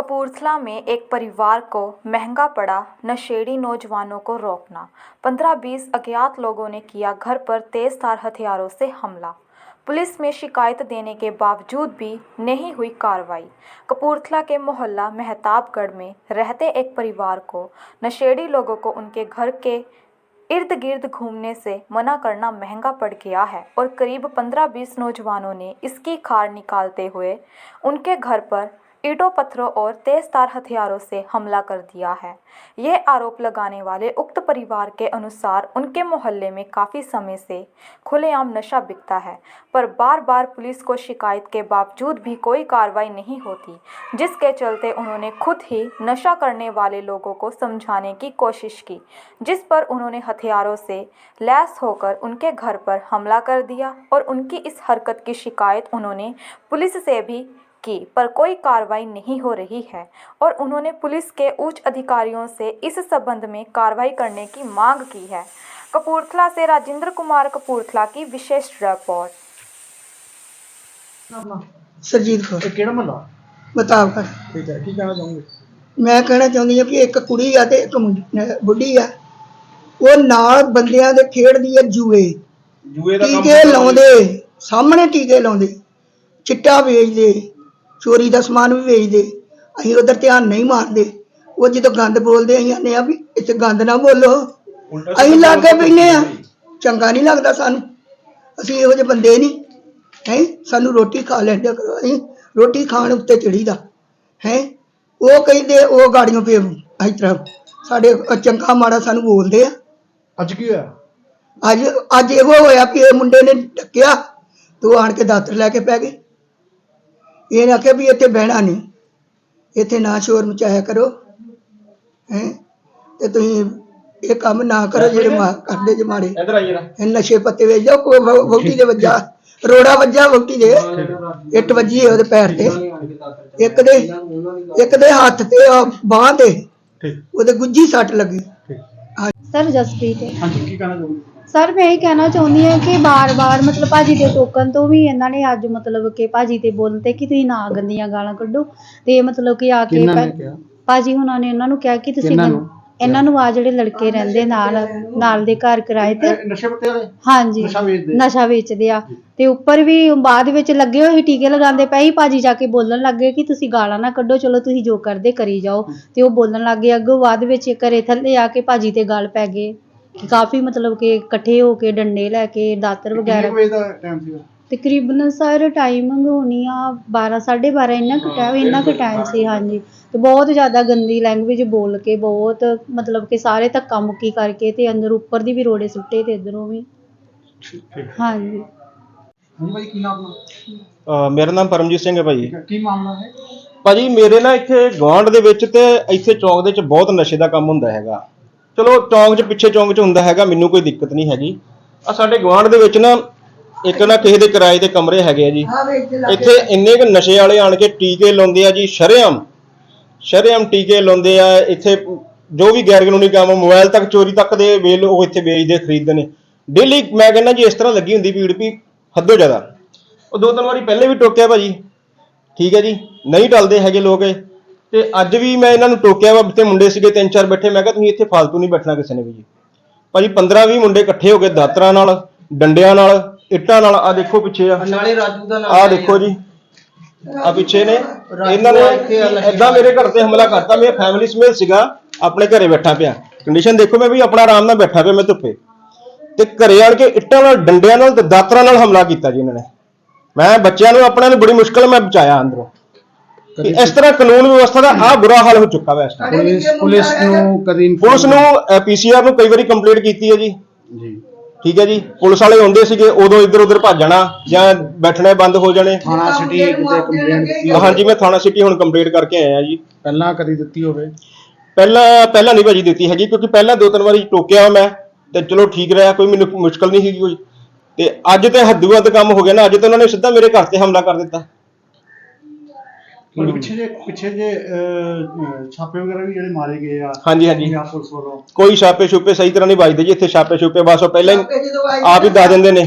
कपूरथला में एक परिवार को महँगा पड़ा नशेड़ी नौजवानों को रोकना। 15-20 अज्ञात लोगों ने किया घर पर तेज तार हथियारों से हमला। पुलिस में शिकायत देने के बावजूद भी नहीं हुई कार्रवाई। कपूरथला के मोहल्ला मेहताबगढ़ में रहते एक परिवार को नशेड़ी लोगों को उनके घर के इर्द गिर्द घूमने से मना करना महँगा पड़ गया है और करीब 15-20 नौजवानों ने इसकी खार निकालते हुए उनके घर पर ईंटों, पत्थरों और तेजधार हथियारों से हमला कर दिया है। यह आरोप लगाने वाले उक्त परिवार के अनुसार उनके मोहल्ले में काफ़ी समय से खुलेआम नशा बिकता है, पर बार बार पुलिस को शिकायत के बावजूद भी कोई कार्रवाई नहीं होती, जिसके चलते उन्होंने खुद ही नशा करने वाले लोगों को समझाने की कोशिश की, जिस पर उन्होंने हथियारों से लैस होकर उनके घर पर हमला कर दिया और उनकी इस हरकत की शिकायत उन्होंने पुलिस से भी की पर कोई कार्रवाई नहीं हो रही है और उन्होंने पुलिस के उच्च अधिकारियों से इस संबंध में कार्रवाई करने की मांग की है कपूरथला से राजेंद्र कुमार कपूरथला की विशेष रिपोर्ट ਆਪਣਾ ਸਰਜੀਤ ਕੌਰ ਇਹ ਕਿਹੜਾ ਮਹੱਲਾ ਬਤਾਵ ਕਰ ਠੀਕ ਹੈ ਕੀ ਕਹਿਣਾ ਚਾਹੋਗੇ ਮੈਂ ਕਹਿਣਾ ਚਾਹੁੰਦੀ ਹਾਂ ਕਿ ਇੱਕ ਕੁੜੀ ਆ ਤੇ ਇੱਕ ਮੁੰਡ- ਅਹ ਬੁੱਢੀ ਆ ਉਹ ਨਾਲ ਬੰਦਿਆਂ ਦੇ ਖੇਡਦੀ ਆ ਜੂਏ ਜੂਏ ਦਾ ਕੰਮ ਟੀਕੇ ਲਾਉਂਦੇ ਸਾਹਮਣੇ ਟੀਕੇ ਲਾਉਂਦੇ ਚਿੱਟਾ ਵੇਚਦੇ ਚੋਰੀ ਦਾ ਸਮਾਨ ਵੀ ਵੇਚਦੇ। ਅਸੀਂ ਉਧਰ ਧਿਆਨ ਨਹੀਂ ਮਾਰਦੇ। ਉਹ ਜਦੋਂ ਗੰਦ ਬੋਲਦੇ ਅਸੀਂ ਆਨੇ ਆ ਵੀ ਇੱਥੇ ਗੰਦ ਨਾ ਬੋਲੋ। ਅਸੀਂ ਲਾਗੇ ਬੈਨੇ ਆ ਚੰਗਾ ਨਹੀਂ ਲੱਗਦਾ ਸਾਨੂੰ। ਅਸੀਂ ਇਹੋ ਜਿਹੇ ਬੰਦੇ ਨਹੀਂ। ਹੈ? ਸਾਨੂੰ ਰੋਟੀ ਖਾ ਲੈਂਦੇ ਕਰੋ। ਅਸੀਂ ਰੋਟੀ ਖਾਣ ਉੱਤੇ ਚੜੀਦਾ ਹੈ? ਉਹ ਕਹਿੰਦੇ ਉਹ ਗਾੜੀਆਂ ਪੇ ਇਸ ਤਰ੍ਹਾਂ ਸਾਡੇ ਚੰਗਾ ਮਾੜਾ ਸਾਨੂੰ ਬੋਲਦੇ ਆ। ਅੱਜ ਕੀ ਹੋਇਆ? ਅੱਜ ਅੱਜ ਇਹੋ ਹੋਇਆ ਕਿ ਇਹ ਮੁੰਡੇ ਨੇ ਡੱਕਿਆ। ਤੂੰ ਆਣ ਕੇ ਦਾਤਰ ਲੈ ਕੇ ਪੈ ਗਏ। ਇਹ ਆਖਿਆ ਵੀ ਇੱਥੇ ਬਹਿਣਾ ਨਹੀਂ। ਇੱਥੇ ਨਾ ਸ਼ੋਰ ਮਚਾਇਆ ਕਰੋ। ਹੈ? ਤੇ ਤੁਸੀਂ ਇਹ ਕੰਮ ਨਾ ਕਰੋ ਜਿਹੜੇ ਮਾ ਕਰਦੇ ਜੇ ਮਾੜੇ ਇਧਰ ਆਈਏ ਨਾ। ਇਹ ਨਸ਼ੇ ਪੱਤੇ ਵੇਚ ਜਾਓ ਵਹੁ- ਵਹੁਟੀ ਦੇ ਵੱਜਾ। ਰੋੜਾ ਵੱਜਾ ਵਹੁਟੀ ਦੇ। ਇੱਟ ਵੱਜੀ ਉਹਦੇ ਪੈਰ ਤੇ। ਇੱਕ ਦੇ ਇੱਕ ਦੇ ਹੱਥ ਤੇ ਬਾਹ ਤੇ ਠੀਕ। ਉਹਦੇ ਗੁੱਜੀ ਸੱਟ ਲੱਗੀ। ਠੀਕ। ਸਰ ਜਸਪ੍ਰੀਤ। ਹੈ ਹਾਂਜੀ ਕੀ ਕਹਿਣਾ ਚਾਹੋਗੇ? ਸਰ ਮੈਂ ਇਹ ਕਹਿਣਾ ਚਾਹੁੰਦੀ ਹਾਂ ਕਿ ਬਾਰ-ਬਾਰ ਮਤਲਬ ਭਾਜੀ ਦੇ ਟੋਕਨ ਤੋਂ ਵੀ ਇਹਨਾਂ ਨੇ ਅੱਜ ਮਤਲਬ ਕਿ ਭਾਜੀ ਤੇ ਬੋਲਤੇ ਕਿ ਤੁਸੀਂ ਨਾ ਗੰਦੀਆਂ ਗਾਲਾਂ ਕੱਢੋ ਤੇ ਮਤਲਬ ਕਿ ਆ ਕੇ ਨੇ ਕਿਹਾ? ਭਾਜੀ ਹੁਣਾਂ ਨੇ ਉਹਨਾਂ ਨੂੰ ਕਿਹਾ ਕਿ ਤੁਸੀਂ ਕਿਹਨਾਂ ਗੰ- ਨੂੰ? ਇਹਨਾਂ ਨੂੰ ਆ ਜਿਹੜੇ ਲੜਕੇ ਰਹਿੰਦੇ ਨਾਲ ਨਾਲ ਦੇ ਘਰ ਕਿਰਾਏ ਤੇ। ਇਹ ਨਸ਼ੇ ਪੱਤੇ ਵਾਲੇ? ਹਾਂਜੀ। ਨਸ਼ਾ ਵੇਚਦੇ? ਨਸ਼ਾ ਵੇਚਦੇ ਆ। ਤੇ ਉੱਪਰ ਵੀ ਬਾਅਦ ਵਿੱਚ ਲੱਗੇ ਹੋਏ ਸੀ ਟੀਕੇ ਲਗਾਉਂਦੇ ਪਏ ਸੀ ਭਾਜੀ ਜਾ ਕੇ ਬੋਲਣ ਲੱਗੇ ਕਿ ਤੁਸੀਂ ਗਾਲਾਂ ਨਾ ਕੱਢੋ ਚਲੋ ਤੁਸੀਂ ਜੋ ਕਰਦੇ ਕਰੀ ਜਾਓ। ਤੇ ਉਹ ਬੋਲਣ ਲੱਗੇ ਅੱਗੋਂ ਬਾਅਦ ਵਿੱਚ ਘਰੇ ਥੱਲੇ ਆ ਕੇ ਭਾਜੀ ਤੇ ਗੱਲ ਪੈ ਗਏ। ਕਾਫੀ ਮਤਲਬ ਕਿ ਇਕੱਠੇ ਹੋ ਕੇ ਡੰਡੇ ਲੈ ਕੇ ਦਾਤਰ ਵਗੈਰਾ। ਕਿੰਨੇ ਵਜੇ ਦਾ ਟਾਈਮ ਸੀਗਾ? ਤਕਰੀਬਨ ਸਰ ਟਾਈਮਿੰਗ ਹੋਣੀ ਆ 12 12:30 ਇੰਨਾ ਕੁ ਟਾਈਮ ਇੰਨਾ ਕੁ ਟਾਈਮ ਸੀ ਹਾਂਜੀ। ਤੇ ਬਹੁਤ ਜ਼ਿਆਦਾ ਗੰਦੀ ਲੈਂਗੁਏਜ ਬੋਲ ਕੇ ਬਹੁਤ ਮਤਲਬ ਕਿ ਸਾਰੇ ਧੱਕਾ ਮੁੱਕੀ ਕਰਕੇ ਤੇ ਅੰਦਰ ਉੱਪਰ ਦੀ ਵੀ ਰੋੜੇ ਸੁੱਟੇ ਤੇ ਇਧਰੋਂ ਵੀ। ਠੀਕ ਹਾਂਜੀ। ਹਾਂਜੀ ਭਾਈ ਕੀ ਨਾਮ ਆਪਣਾ ਅਹ ਮੇਰਾ ਨਾਮ ਪਰਮਜੀਤ ਸਿੰਘ ਹੈ ਭਾਜੀ ਠੀਕ ਹੈ ਕੀ ਮਾਮਲਾ ਹੈ? ਭਾਜੀ ਮੇਰੇ ਨਾ ਇੱਥੇ ਗਵਾਂਢ ਦੇ ਵਿੱਚ ਤੇ ਇੱਥੇ ਚੌਂਕ ਦੇ ਵਿੱਚ ਬਹੁਤ ਨਸ਼ੇ ਦਾ ਕੰਮ ਹੁੰਦਾ ਹੈਗਾ। ਚਲੋ ਚੌਂਕ 'ਚ ਪਿੱਛੇ ਚੌਂਕ 'ਚ ਹੁੰਦਾ ਹੈਗਾ ਮੈਨੂੰ ਕੋਈ ਦਿੱਕਤ ਨਹੀਂ ਹੈਗੀ। ਆ ਸਾਡੇ ਗਵਾਂਢ ਦੇ ਵਿੱਚ ਨਾ ਇੱਕ ਨਾ ਕਿਸੇ ਦੇ ਕਿਰਾਏ ਦੇ ਕਮਰੇ ਹੈਗੇ ਆ ਜੀ। ਇੱਥੇ ਇੰਨੇ ਕੁ ਨਸ਼ੇ ਵਾਲੇ ਆਣ ਕੇ ਟੀਕੇ ਲਾਉਂਦੇ ਆ ਜੀ ਸ਼ਰੇਆਮ। ਸ਼ਰੇਆਮ ਟੀਕੇ ਲਾਉਂਦੇ ਆ ਇੱਥੇ ਜੋ ਵੀ ਗੈਰ ਕਾਨੂੰਨੀ ਕੰਮ ਮੋਬਾਈਲ ਤੱਕ ਚੋਰੀ ਤੱਕ ਦੇ ਵੇਲ ਉਹ ਇੱਥੇ ਵੇਚਦੇ ਖਰੀਦਦੇ ਨੇ। ਡੇਲੀ ਮੈਂ ਕਹਿੰਦਾ ਜੀ ਇਸ ਤਰ੍ਹਾਂ ਲੱਗੀ ਹੁੰਦੀ ਭੀੜ ਵੀ ਹੱਦੋਂ ਜ਼ਿਆਦਾ। ਉਹ ਦੋ ਤਿੰਨ ਵਾਰੀ ਪਹਿਲੇ ਵੀ ਟੋਕਿਆ ਭਾਜੀ। ਠੀਕ ਹੈ ਜੀ। ਨਹੀਂ ਟਲਦੇ ਹੈਗੇ ਲੋਕ ਇਹ। ਤੇ ਅੱਜ ਵੀ ਮੈਂ ਇਹਨਾਂ ਨੂੰ ਟੋਕਿਆ ਵਾ ਤੇ ਮੁੰਡੇ ਸੀਗੇ ਤਿੰਨ ਚਾਰ ਬੈਠੇ ਮੈਂ ਕਿਹਾ ਤੁਸੀਂ ਇੱਥੇ ਫਾਲਤੂ ਨਹੀਂ ਬੈਠਣਾ ਕਿਸੇ ਨੇ ਵੀ ਜੀ। ਭਾਜੀ 15 20 ਮੁੰਡੇ ਇਕੱਠੇ ਹੋ ਕੇ ਦਾਤਰਾਂ ਨਾਲ ਡੰਡਿਆਂ ਨਾਲ ਇੱਟਾਂ ਨਾਲ ਆ ਦੇਖੋ ਪਿੱਛੇ ਆ। ਨਾਲੇ ਰਾਜੂ ਦਾ ਨਾਮ ਆ ਦੇਖੋ ਜੀ ਆ ਪਿੱਛੇ ਨੇ। ਇਹਨਾਂ ਨੇ ਏਦਾਂ ਮੇਰੇ ਘਰ ਤੇ ਹਮਲਾ ਕਰਤਾ ਮੈਂ ਫੈਮਿਲੀ ਸਮੇਤ ਸੀਗਾ ਆਪਣੇ ਘਰੇ ਬੈਠਾ ਪਿਆ। ਕੰਡੀਸ਼ਨ ਦੇਖੋ ਮੈਂ ਵੀ ਆਪਣਾ ਆਰਾਮ ਨਾਲ ਬੈਠਾ ਪਿਆ ਮੈਂ ਧੁੱਪੇ। ਤੇ ਘਰੇ ਆਣ ਕੇ ਇੱਟਾਂ ਨਾਲ ਡੰਡਿਆਂ ਨਾਲ ਤੇ ਦਾਤਰਾਂ ਨਾਲ ਹਮਲਾ ਕੀਤਾ ਜੀ ਇਹਨਾਂ ਨੇ। ਮੈਂ ਬੱਚਿਆਂ ਨੂੰ ਆਪਣਿਆਂ ਨੂੰ ਬੜੀ ਮੁਸ਼ਕਲ ਮੈਂ ਬਚਾਇਆ ਅੰਦਰੋਂ। ਕਿ ਇਸ ਤਰ੍ਹਾਂ ਕਾਨੂੰਨ ਵਿਵਸਥਾ ਦਾ ਆ ਬੁਰਾ ਹਾਲ ਹੋ ਚੁੱਕਾ ਵੈ ਇਸ ਟਾਈਮ ਪੁਲਿਸ ਪੁਲਿਸ ਨੂੰ ਕਦੀ ਪੁਲਿਸ ਨੂੰ ਪੀਸੀਆਰ ਨੂੰ ਕਈ ਵਾਰੀ ਕੰਪਲੇਂਟ ਕੀਤੀ ਹੈ ਜੀ। ਜੀ। ਠੀਕ ਹੈ ਜੀ। ਪੁਲਿਸ ਵਾਲੇ ਆਉਂਦੇ ਸੀਗੇ ਉਦੋਂ ਇੱਧਰ ਉੱਧਰ ਭੱਜ ਜਾਣਾ ਜਾਂ ਬੈਠਣੇ ਬੰਦ ਹੋ ਜਾਣੇ। ਥਾਣਾ ਸਿਟੀ ਕਿਤੇ ਕੰਪਲੇਂਟ ਦਿੱਤੀ ਹੋਵੇ। ਹਾਂਜੀ ਮੈਂ ਥਾਣਾ ਸਿਟੀ ਹੁਣ ਕੰਪਲੀਟ ਕਰਕੇ ਆਇਆ ਜੀ। ਪਹਿਲਾਂ ਕਦੀ ਦਿੱਤੀ ਹੋਵੇ? ਪਹਿਲਾਂ ਪਹਿਲਾਂ ਨਹੀਂ ਭਾਜੀ ਦਿੱਤੀ ਹੈਗੀ ਕਿਉਂਕਿ ਪਹਿਲਾਂ ਦੋ ਤਿੰਨ ਵਾਰੀ ਟੋਕਿਆ ਮੈਂ ਤੇ ਚਲੋ ਠੀਕ ਰਿਹਾ ਕੋਈ ਮੈਨੂੰ ਮੁਸ਼ਕਲ ਨਹੀਂ ਸੀਗੀ ਕੋਈ ਤੇ ਅੱਜ ਤੇ ਹੱਦੂ ਹੱਦ ਕੰਮ ਹੋ ਗਿਆ ਨਾ ਅੱਜ ਤੇ ਉਹਨਾਂ ਨੇ ਸਿੱਧਾ ਮੇਰੇ ਘਰ ਤੇ ਹਮਲਾ ਕਰ ਦਿੱਤਾ। ਤੁਹਾਡੇ ਪਿੱਛੇ ਜੇ ਪਿੱਛੇ ਜੇ ਅਹ, ਛਾਪੇ ਵਗੈਰਾ ਵੀ ਜਿਹੜੇ ਮਾਰੇ ਗਏ ਆ ਹਾਂਜੀ ਹਾਂਜੀ। ਪੰਜਾਬ ਪੁਲਿਸ ਵੱਲੋਂ? ਕੋਈ ਛਾਪੇ ਛੁਪੇ ਸਹੀ ਤਰ੍ਹਾਂ ਨਹੀਂ ਵੱਜਦੇ ਜੀ ਇੱਥੇ ਛਾਪੇ ਛੁਪੇ ਬਸ ਉਹ ਪਹਿਲਾਂ ਹੀ ਜਦੋਂ ਆਈ ਆਪ ਹੀ ਦੱਸ ਦਿੰਦੇ ਨੇ।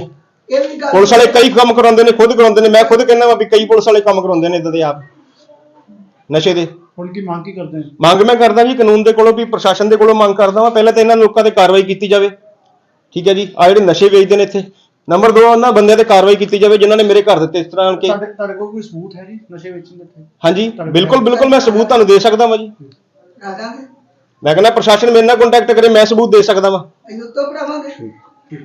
ਇਹ ਵੀ ਗੱਲ ਪੁਲਿਸ ਵਾਲੇ ਕਈ ਕੰਮ ਕਰਾਉਂਦੇ ਨੇ ਖੁਦ ਕਰਾਉਂਦੇ ਨੇ ਮੈਂ ਖੁਦ ਕਹਿੰਦਾ ਵਾ ਵੀ ਕਈ ਪੁਲਿਸ ਵਾਲੇ ਕੰਮ ਕਰਾਉਂਦੇ ਨੇ ਇਦਾਂ ਦੇ ਆਪ। ਨਸ਼ੇ ਦੇ। ਹੁਣ ਕੀ ਮੰਗ ਕੀ ਕਰਦੇ ਹੋ ਮੰਗ ਮੈਂ ਕਰਦਾ ਜੀ ਕਾਨੂੰਨ ਦੇ ਕੋਲੋਂ ਵੀ ਪ੍ਰਸ਼ਾਸਨ ਦੇ ਕੋਲੋਂ ਮੰਗ ਕਰਦਾ ਵਾਂ ਪਹਿਲਾਂ ਤਾਂ ਇਹਨਾਂ ਲੋਕਾਂ ਤੇ ਕਾਰਵਾਈ ਕੀਤੀ ਜਾਵੇ। ਠੀਕ ਹੈ ਜੀ ਆ ਜਿਹੜੇ ਨਸ਼ੇ ਵੇਚਦੇ ਨੇ ਇੱਥੇ ਨੰਬਰ 2 ਉਹਨਾਂ ਬੰਦਿਆਂ ਤੇ ਕਾਰਵਾਈ ਕੀਤੀ ਜਾਵੇ ਜਿਨ੍ਹਾਂ ਨੇ ਮੇਰੇ ਘਰ ਦੇ ਉੱਤੇ ਇਸ ਤਰ੍ਹਾਂ ਕੇ ਤੁਹਾਡੇ ਤੁਹਾਡੇ ਕੋਲ ਕੋਈ ਸਬੂਤ ਹੈ ਜੀ ਨਸ਼ੇ ਵੇਚਣ ਦੇ ਇੱਥੇ ਹਾਂਜੀ ਬਿਲਕੁਲ ਬਿਲਕੁਲ ਮੈਂ ਸਬੂਤ ਤੁਹਾਨੂੰ ਦੇ ਸਕਦਾ ਵਾਂ ਜੀ। ਮੈਂ ਕਹਿੰਦਾ ਪ੍ਰਸ਼ਾਸਨ ਮੇਰੇ ਨਾਲ ਕੰਟੈਕਟ ਕਰੇ ਮੈਂ ਸਬੂਤ ਦੇ ਸਕਦਾ ਵਾਂ। ਅਸੀਂ ਉੱਤੋਂ ਪੜਾਵਾਂਗੇ ਠੀਕ।